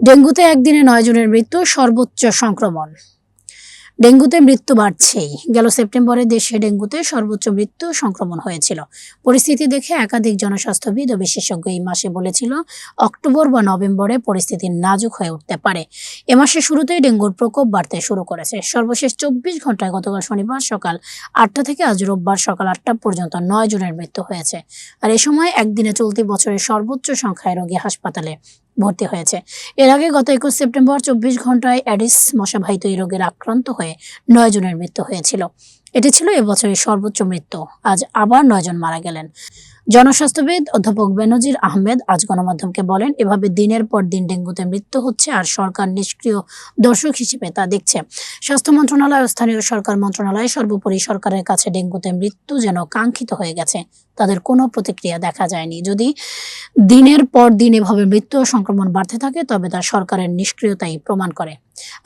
ডেঙ্গুতে একদিনে নয় জনের মৃত্যু, সর্বোচ্চ সংক্রমণ। ডেঙ্গুতে মৃত্যু বাড়ছেই। গেল সেপ্টেম্বরে দেশে ডেঙ্গুতে সর্বোচ্চ মৃত্যু সংক্রমণ হয়েছিল। পরিস্থিতি দেখে একাধিক জনস্বাস্থ্যবিদ ও বিশেষজ্ঞ এই মাসে বলেছিল, অক্টোবর বা নভেম্বরে পরিস্থিতি নাজুক হয়ে উঠতে পারে। এ মাসের শুরুতেই ডেঙ্গুর প্রকোপ বাড়তে শুরু করেছে। সর্বশেষ চব্বিশ ঘন্টায় গতকাল শনিবার সকাল আটটা থেকে আজ রোববার সকাল আটটা পর্যন্ত নয় জনের মৃত্যু হয়েছে। আর এ সময় একদিনে চলতি বছরের সর্বোচ্চ সংখ্যায় রোগী হাসপাতালে ভর্তি হয়েছে। এর আগে গত একুশ সেপ্টেম্বর চব্বিশ ঘন্টায় অ্যাডিস মশাবাহিত এই রোগের আক্রান্ত হয়ে নয় জনের মৃত্যু হয়েছিল। এটি ছিল এবছরের সর্বোচ্চ মৃত্যু। আজ আবার নয়জন মারা গেলেন। জনস্বাস্থ্যবিদ অধ্যাপক বেনজির আহমেদ আজ গণমাধ্যমকে বলেন, এভাবে দিনের পর দিন ডেঙ্গুতে মৃত্যু হচ্ছে আর সরকার নিষ্ক্রিয় দর্শক হিসেবে তা দেখছে। স্বাস্থ্য মন্ত্রণালয় ও স্থানীয় সরকার মন্ত্রণালয় সর্বোপরি সরকারের কাছে ডেঙ্গুতে মৃত্যু যেন কাঙ্ক্ষিত হয়ে গেছে, তাদের কোনো প্রতিক্রিয়া দেখা যায়নি। যদি দিনের পর দিন এভাবে মৃত্যু ও সংক্রমণ বাড়তে থাকে, তবে তা সরকারের নিষ্ক্রিয়তাই প্রমাণ করে।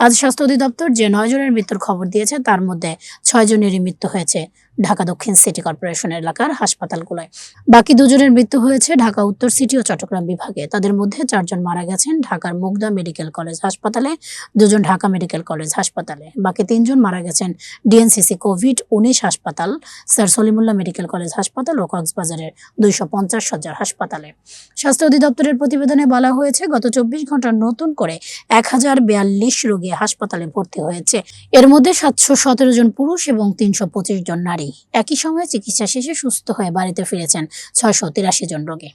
আজ স্বাস্থ্য অধিদপ্তর যে নয় জনের মৃত্যুর খবর দিয়েছে, তার মধ্যে ছয় জনেরই মৃত্যু হয়েছে। ঢাকা দক্ষিণ সিটি কর্পোরেশন এলাকার হাসপাতালগুলোয়। বাকি দুজনের মৃত্যু হয়েছে ঢাকা, উত্তর সিটি ও চট্টগ্রাম বিভাগে। তাদের মধ্যে চারজন মারা গেছেন ঢাকার মুগদা মেডিকেল কলেজ হাসপাতালে, দুজন ঢাকা মেডিকেল কলেজ হাসপাতালে। বাকি তিনজন মারা গেছেন ডিএনসিসি কোভিড উনিশ হাসপাতাল, স্যার সলিমুল্লাহ মেডিকেল কলেজ হাসপাতাল ও কক্সবাজারের দুইশো পঞ্চাশ সজ্জার হাসপাতালে। স্বাস্থ্য অধিদপ্তরের প্রতিবেদনে বলা হয়েছে, গত চব্বিশ ঘণ্টার নতুন করে এক হাজার বিয়াল্লিশ রোগী হাসপাতালে ভর্তি হয়েছে। এর মধ্যে সাতশো সতেরো জন পুরুষ এবং তিনশো পঁচিশ জন একই সময়ে চিকিৎসা শেষে সুস্থ হয়ে বাড়িতে ফিরেছেন ছয়শো তিরাশি জন রোগী।